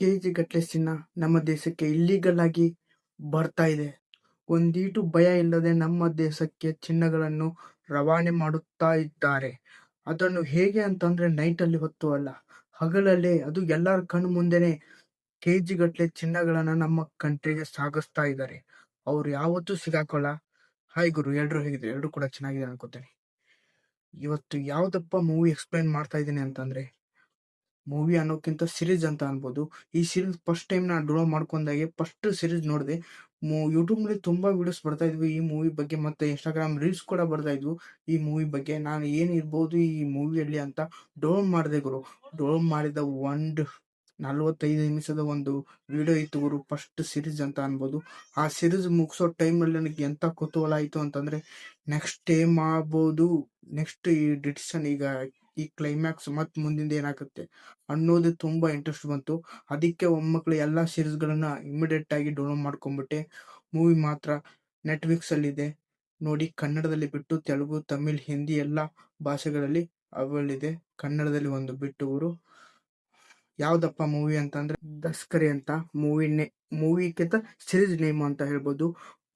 KG ಗಟ್ಟಲೆ ಚಿನ್ನ ನಮ್ಮ ದೇಶಕ್ಕೆ ಇಲ್ಲಿಗಲ್ ಆಗಿ ಬರ್ತಾ ಇದೆ. ಒಂದೀಟು ಭಯ ಇಲ್ಲದೆ ನಮ್ಮ ದೇಶಕ್ಕೆ ಚಿನ್ನಗಳನ್ನು ರವಾನೆ ಮಾಡುತ್ತಾ ಇದ್ದಾರೆ. ಅದನ್ನು ಹೇಗೆ ಅಂತಂದ್ರೆ ನೈಟ್ ಅಲ್ಲಿ ಹೊತ್ತು ಅಲ್ಲ. ಹಗಲಲ್ಲೇ ಅದು ಎಲ್ಲರ ಕಣ್ಣು ಮುಂದೆನೆ ಕೆಜಿ ಗಟ್ಟಲೆ ಚಿನ್ನಗಳನ್ನ ನಮ್ಮ ಕಂಟ್ರಿಗೆ ಸಾಗಿಸ್ತಾ ಇದ್ದಾರೆ. ಅವ್ರು ಯಾವತ್ತೂ ಸಿಗಾಕೊಳ್ಳ ಹಾಯ್ ಗುರು, ಎಲ್ರು ಹೇಗಿದ್ರು ಎಲ್ರು ಕೂಡ ಚೆನ್ನಾಗಿದೆ ಅನ್ಕೋತೇನೆ. ಇವತ್ತು ಯಾವ್ದಪ್ಪ ಮೂವಿ ಎಕ್ಸ್ಪ್ಲೈನ್ ಮಾಡ್ತಾ ಇದ್ದೀನಿ ಅಂತಂದ್ರೆ ಮೂವಿ ಅನ್ನೋಕ್ಕಿಂತ ಸಿರೀಸ್ ಅಂತ ಅನ್ಬೋದು. ಈ ಸಿರೀಸ್ ಫಸ್ಟ್ ಟೈಮ್ ನಾನು ಡೌನ್ಲೋಡ್ ಮಾಡ್ಕೊಂಡಾಗೆ ಫಸ್ಟ್ ಸಿರೀಸ್ ನೋಡಿದೆ. ಯೂಟ್ಯೂಬ್ನಲ್ಲಿ ತುಂಬಾ ವಿಡಿಯೋಸ್ ಬರ್ತಾ ಇದ್ವು. ಈ ಮೂವಿ ಬಗ್ಗೆ ಮತ್ತೆ ಇನ್ಸ್ಟಾಗ್ರಾಮ್ ರೀಲ್ಸ್ ಕೂಡ ಬರ್ತಾ ಇದ್ವು. ಈ ಮೂವಿ ಬಗ್ಗೆ ನಾನು ಏನ್ ಇರ್ಬೋದು ಈ ಮೂವಿಯಲ್ಲಿ ಅಂತ ಡೌನ್ ಮಾಡಿದೆ ಗುರು. ಡೌನ್ ಮಾಡಿದ ಒಂದು ನಲ್ವತ್ತೈದು ನಿಮಿಷದ ಒಂದು ವಿಡಿಯೋ ಇತ್ತು ಗುರು ಫಸ್ಟ್ ಸಿರೀಸ್ ಅಂತ ಅನ್ಬೋದು. ಆ ಸಿರೀಸ್ ಮುಗಿಸೋ ಟೈಮಲ್ಲಿ ನನಗೆ ಎಂತ ಕುತೂಹಲ ಆಯಿತು ಅಂತಂದ್ರೆ ನೆಕ್ಸ್ಟ್ ಏನ್ ಮಾಡ್ಬೋದು ನೆಕ್ಸ್ಟ್ ಈ ಡಿಸಿಷನ್ ಈಗ ಈ ಕ್ಲೈಮ್ಯಾಕ್ಸ್ ಮತ್ತೆ ಮುಂದಿಂದ ಏನಾಗುತ್ತೆ? ಅನ್ನೋದು ತುಂಬಾ ಇಂಟ್ರೆಸ್ಟ್ ಬಂತು. ಅದಕ್ಕೆ ಒಮ್ಮಕ್ಳು ಎಲ್ಲಾ ಸೀರೀಸ್ ಗಳನ್ನ ಇಮಿಡಿಯೇಟ್ ಆಗಿ ಡೌನ್ಲೋಡ್ ಮಾಡ್ಕೊಂಡ್ಬಿಟ್ಟೆ ಮೂವಿ ಮಾತ್ರ ನೆಟ್ಫ್ಲಿಕ್ಸ್ ಅಲ್ಲಿ ಇದೆ ನೋಡಿ, ಕನ್ನಡದಲ್ಲಿ ಬಿಟ್ಟು ತೆಲುಗು, ತಮಿಳ್, ಹಿಂದಿ ಎಲ್ಲಾ ಭಾಷೆಗಳಲ್ಲಿ ಅವೈಲ್ ಇದೆ ಕನ್ನಡದಲ್ಲಿ ಒಂದು ಬಿಟ್ಟು ಊರು. ಯಾವ್ದಪ್ಪ ಮೂವಿ ಅಂತಂದ್ರೆ, ದಸ್ಕರಿ ಅಂತ ಮೂವಿ ನೇ ಮೂವಿಗಿಂತ ಸೀರೀಸ್ ನೇಮ್ ಅಂತ ಹೇಳ್ಬೋದು.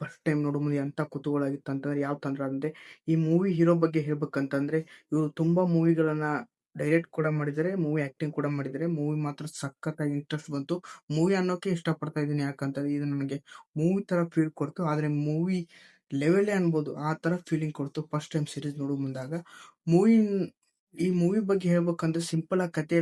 ಫಸ್ಟ್ ಟೈಮ್ ನೋಡೋ ಮುಂದೆ ಅಂತ ಕುತೂಹಲ ಆಗಿತ್ತು ಅಂತಂದ್ರೆ ಯಾವ ತಂದ್ರ ಅಂದ್ರೆ, ಈ ಮೂವಿ ಹೀರೋ ಬಗ್ಗೆ ಹೇಳ್ಬೇಕಂತಂದ್ರೆ, ಇವರು ತುಂಬಾ ಮೂವಿಗಳನ್ನ ಡೈರೆಕ್ಟ್ ಕೂಡ ಮಾಡಿದ್ದಾರೆ ಮೂವಿ ಆಕ್ಟಿಂಗ್ ಕೂಡ ಮಾಡಿದ್ದಾರೆ. ಮೂವಿ ಮಾತ್ರ ಸಖತ್ತಾಗಿ ಇಂಟ್ರೆಸ್ಟ್ ಬಂತು. ಮೂವಿ ಅನ್ನೋಕೆ ಇಷ್ಟಪಡ್ತಾ ಇದ್ದೀನಿ ಯಾಕಂತಂದ್ರೆ, ಇದು ನನಗೆ ಮೂವಿ ತರ ಫೀಲ್ ಕೊಡ್ತು. ಆದ್ರೆ ಮೂವಿ ಲೆವೆಲೇ ಅನ್ಬೋದು, ಆ ತರ ಫೀಲಿಂಗ್ ಕೊಡ್ತು ಫಸ್ಟ್ ಟೈಮ್ ಸೀರೀಸ್ ನೋಡೋ ಮುಂದಾಗ. ಮೂವಿ ಈ ಮೂವಿ ಬಗ್ಗೆ ಹೇಳ್ಬೇಕಂದ್ರೆ ಸಿಂಪಲ್ ಆಗಿ ಕತೆ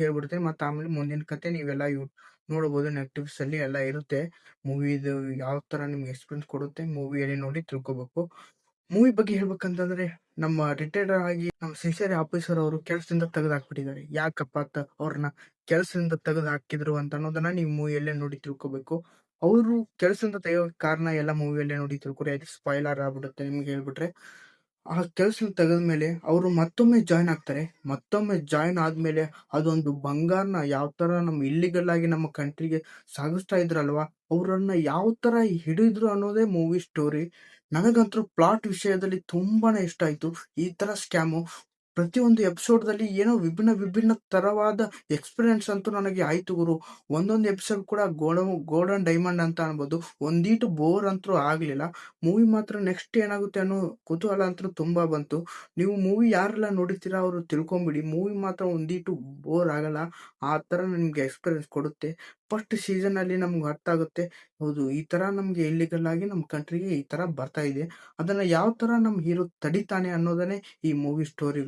ಹೇಳ್ಬಿಡ್ತೇನೆ ಮತ್ತೆ ಆಮೇಲೆ ಮುಂದಿನ ಕತೆ ನೀವೆಲ್ಲ ಯೂ ನೋಡಬಹುದು ನೆಟ್ಫ್ಲಿಕ್ಸ್ ಅಲ್ಲಿ ಎಲ್ಲ ಇರುತ್ತೆ. ಮೂವಿದು ಯಾವ ತರ ನಿಮ್ಗೆ ಎಕ್ಸ್ಪೀರಿಯನ್ಸ್ ಕೊಡುತ್ತೆ ಮೂವಿಯಲ್ಲಿ ನೋಡಿ ತಿಳ್ಕೊಬೇಕು. ಮೂವಿ ಬಗ್ಗೆ ಹೇಳ್ಬೇಕಂತಂದ್ರೆ ನಮ್ಮ ರಿಟೈರ್ಡ್ ಆಗಿ ನಮ್ಮ ಸಿನ್ಸಿಯರ್ ಆಫೀಸರ್ ಅವರು ಕೆಲಸದಿಂದ ತೆಗೆದು ಹಾಕ್ಬಿಟ್ಟಿದ್ದಾರೆ ಯಾಕಪ್ಪ ಅಂತ ಅವ್ರನ್ನ ಕೆಲಸದಿಂದ ತೆಗೆದು ಹಾಕಿದ್ರು ಅಂತ ಅನ್ನೋದನ್ನ ನೀವು ಮೂವಿಯಲ್ಲೇ ನೋಡಿ ತಿಳ್ಕೊಬೇಕು. ಅವರು ಕೆಲಸದಿಂದ ತೆಗೆಯೋ ಕಾರಣ ಎಲ್ಲ ಮೂವಿಯಲ್ಲೇ ನೋಡಿ ತಿಳ್ಕೊರಿ. ಅದು ಸ್ಪಾಯ್ಲರ್ ಆಗ್ಬಿಡುತ್ತೆ ನಿಮ್ಗೆ ಹೇಳ್ಬಿಟ್ರೆ. ಆ ಕೆಲಸ ತೆಗೆದ್ಮೇಲೆ ಅವರು ಮತ್ತೊಮ್ಮೆ ಜಾಯ್ನ್ ಆಗ್ತಾರೆ. ಮತ್ತೊಮ್ಮೆ ಜಾಯ್ನ್ ಆದ್ಮೇಲೆ ಅದೊಂದು ಬಂಗಾರನ ಯಾವ ತರ ನಮ್ಮ ಇಲ್ಲಿಗಲ್ ಆಗಿ ನಮ್ಮ ಕಂಟ್ರಿಗೆ ಸಾಗಿಸ್ತಾ ಇದ್ರಲ್ವಾ? ಅವ್ರನ್ನ ಯಾವ ತರ ಹಿಡಿದ್ರು ಅನ್ನೋದೇ ಮೂವಿ ಸ್ಟೋರಿ ನನಗಂತೂ ಪ್ಲಾಟ್ ವಿಷಯದಲ್ಲಿ ತುಂಬಾನೇ ಇಷ್ಟ ಆಯ್ತು. ಈ ತರ ಸ್ಕ್ಯಾಮು ಪ್ರತಿಯೊಂದು ಎಪಿಸೋಡ್ ದಲ್ಲಿ ಏನೋ ವಿಭಿನ್ನ ವಿಭಿನ್ನ ತರವಾದ ಎಕ್ಸ್ಪೀರಿಯನ್ಸ್ ಅಂತೂ ನನಗೆ ಆಯ್ತು ಗುರು. ಒಂದೊಂದು ಎಪಿಸೋಡ್ ಕೂಡ ಗೋಲ್ಡನ್ ಗೋಲ್ಡನ್ ಡೈಮಂಡ್ ಅಂತ ಅನ್ಬೋದು. ಒಂದೀಟು ಬೋರ್ ಅಂತೂ ಆಗ್ಲಿಲ್ಲ. ಮೂವಿ ಮಾತ್ರ ನೆಕ್ಸ್ಟ್ ಏನಾಗುತ್ತೆ ಅನ್ನೋ ಕುತೂಹಲ ಅಂತೂ ತುಂಬಾ ಬಂತು. ನೀವು ಮೂವಿ ಯಾರೆಲ್ಲ ನೋಡಿರ್ತೀರಾ ಅವರು ತಿಳ್ಕೊಂಬಿಡಿ. ಮೂವಿ ಮಾತ್ರ ಒಂದೀಟು ಬೋರ್ ಆಗಲ್ಲ. ಆ ತರ ನಿಮ್ಗೆ ಎಕ್ಸ್ಪೀರಿಯನ್ಸ್ ಕೊಡುತ್ತೆ. ಫಸ್ಟ್ ಸೀಸನ್ ಅಲ್ಲಿ ನಮ್ಗೆ ಅರ್ಥ ಆಗುತ್ತೆ, ಹೌದು ಈ ತರ ನಮ್ಗೆ ಇಲ್ಲಿಗಲ್ ಆಗಿ ನಮ್ಮ ಕಂಟ್ರಿಗೆ ಈ ತರ ಬರ್ತಾ ಇದೆ. ಅದನ್ನ ಯಾವ ತರ ನಮ್ ಹೀರೋ ತಡಿತಾನೆ ಅನ್ನೋದನ್ನೇ ಈ ಮೂವಿ ಸ್ಟೋರಿ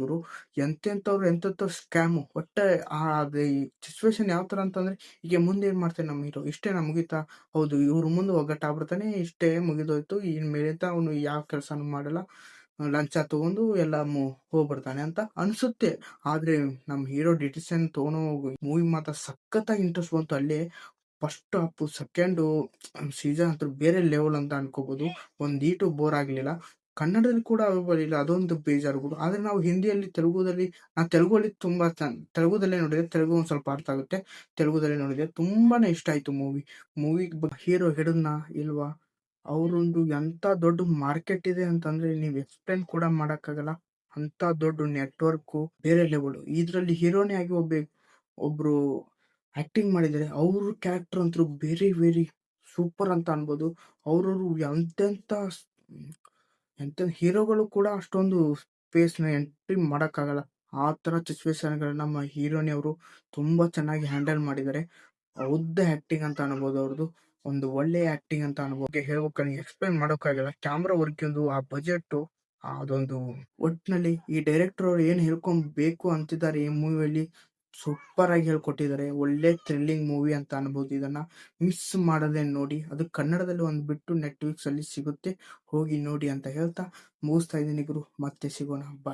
ಎಂತೆಂಥವ್ರು ಎಂತೆಂತವ್ರು ಸ್ಕ್ಯಾಮು ಒಟ್ಟೆ ಆ ಈ ಸಿಚುವೇಶನ್ ಯಾವ ತರ ಅಂತಂದ್ರೆ, ಈಗ ಮುಂದೆ ಏನ್ ಮಾಡ್ತಾನೆ ನಮ್ಮ ಹೀರೋ ಇಷ್ಟೇ ನಾ ಮುಗಿತಾ? ಹೌದು, ಇವ್ರ ಮುಂದೆ ಒಗ್ಗಟ್ಟಾಗ್ಬಿಡ್ತಾನೆ, ಇಷ್ಟೇ ಮುಗಿದೋಯ್ತು. ಇನ್ ಮೇಲೆ ಅವನು ಯಾವ ಕೆಲಸನೂ ಮಾಡಲ್ಲ. ಲಂಚ ತಗೊಂಡು ಎಲ್ಲ ಹೋಗ್ಬಿಡ್ತಾನೆ ಅಂತ ಅನ್ಸುತ್ತೆ. ಆದ್ರೆ ನಮ್ ಹೀರೋ ಡಿಟಿಷನ್ ತಗೊಂಡು ಮೂವಿ ಮಾತ್ರ ಸಖತ್ತಾಗಿ ಇಂಟ್ರೆಸ್ಟ್ ಬಂತು. ಅಲ್ಲಿ ಫಸ್ಟ್ ಹಾಫ್ ಸೆಕೆಂಡ್ ಸೀಸನ್ ಅಂತ ಬೇರೆ ಲೆವೆಲ್ ಅಂತ ಅನ್ಕೋಬಹುದು ಒಂದ್ ಈಟು ಬೋರ್ ಆಗ್ಲಿಲ್ಲ. ಕನ್ನಡದಲ್ಲಿ ಕೂಡ ಇಲ್ಲ ಅದೊಂದು ಬೇಜಾರು ಆದ್ರೆ ನಾವು ಹಿಂದಿಯಲ್ಲಿ, ತೆಲುಗುದಲ್ಲಿ ನಾ ತೆಲುಗಲ್ಲಿ ತುಂಬಾ ತೆಲುಗುದಲ್ಲೇ ನೋಡಿದೆ ತೆಲುಗು ಒಂದ್ ಸ್ವಲ್ಪ ಅರ್ಥ ಆಗುತ್ತೆ. ತೆಲುಗುದಲ್ಲೇ ನೋಡಿದೆ ತುಂಬಾನೇ ಇಷ್ಟ ಆಯ್ತು ಮೂವಿ. ಮೂವಿ ಹೀರೋ ಹಿಡಿದ್ನ ಇಲ್ವಾ? ಅವರೊಂದು ಎಂತ ದೊಡ್ಡ ಮಾರ್ಕೆಟ್ ಇದೆ ಅಂತಂದ್ರೆ ನೀವು ಎಕ್ಸ್ಪ್ಲೇನ್ ಕೂಡ ಮಾಡೋಕ್ಕಾಗಲ್ಲ. ಅಂಥ ದೊಡ್ಡ ನೆಟ್ವರ್ಕ್ ಬೇರೆ ಲೆವೆಲು ಇದರಲ್ಲಿ ಹೀರೋನೇ ಆಗಿ ಒಬ್ಬ ಒಬ್ರು ಆಕ್ಟಿಂಗ್ ಮಾಡಿದ್ದಾರೆ ಅವ್ರ ಕ್ಯಾರೆಕ್ಟರ್ ಅಂತೂ ಬೇರೆ ವೆರಿ ಸೂಪರ್ ಅಂತ ಅನ್ಬೋದು. ಅವರವರು ಎಂತೆಂತ ಎಂತ ಹೀರೋಗಳು ಕೂಡ ಅಷ್ಟೊಂದು ಸ್ಪೇಸ್ನ ಎಂಟ್ರಿ ಮಾಡೋಕ್ಕಾಗಲ್ಲ. ಆ ಥರ ಸಿಚುವೇಶನ್ಗಳನ್ನ ನಮ್ಮ ಹೀರೋನೇ ಅವರು ತುಂಬ ಚೆನ್ನಾಗಿ ಹ್ಯಾಂಡಲ್ ಮಾಡಿದ್ದಾರೆ. ಉದ್ದ ಆ್ಯಕ್ಟಿಂಗ್ ಅಂತ ಅನ್ಬೋದು ಅವ್ರದ್ದು ಒಂದು ಒಳ್ಳೆ ಆಕ್ಟಿಂಗ್ ಅಂತ ಅನ್ಬೋದು. ಹೇಳ್ಬೇಕು ಎಕ್ಸ್ಪ್ಲೈನ್ ಮಾಡೋಕ್ಕಾಗಲ್ಲ. ಕ್ಯಾಮ್ರಾ ವರ್ಕಿಂದು ಆ ಬಜೆಟ್ ಅದೊಂದು ಒಟ್ಟಿನಲ್ಲಿ ಈ ಡೈರೆಕ್ಟರ್ ಅವ್ರು ಏನ್ ಹೇಳ್ಕೊಬೇಕು ಅಂತಿದ್ದಾರೆ ಈ ಮೂವಿಯಲ್ಲಿ ಸೂಪರ್ ಆಗಿ ಹೇಳ್ಕೊಟ್ಟಿದ್ದಾರೆ. ಒಳ್ಳೆ ಥ್ರಿಲ್ಲಿಂಗ್ ಮೂವಿ ಅಂತ ಅನ್ಬೋದು. ಇದನ್ನ ಮಿಸ್ ಮಾಡದೆ ನೋಡಿ, ಅದು ಕನ್ನಡದಲ್ಲಿ ಒಂದು ಬಿಟ್ಟು ನೆಟ್ಫ್ಲಿಕ್ಸ್ ಅಲ್ಲಿ ಸಿಗುತ್ತೆ. ಹೋಗಿ ನೋಡಿ ಅಂತ ಹೇಳ್ತಾ ಮುಗಿಸ್ತಾ ಇದ್ದೀನಿ ಗುರು. ಮತ್ತೆ ಸಿಗೋಣ. ಬಾಯ್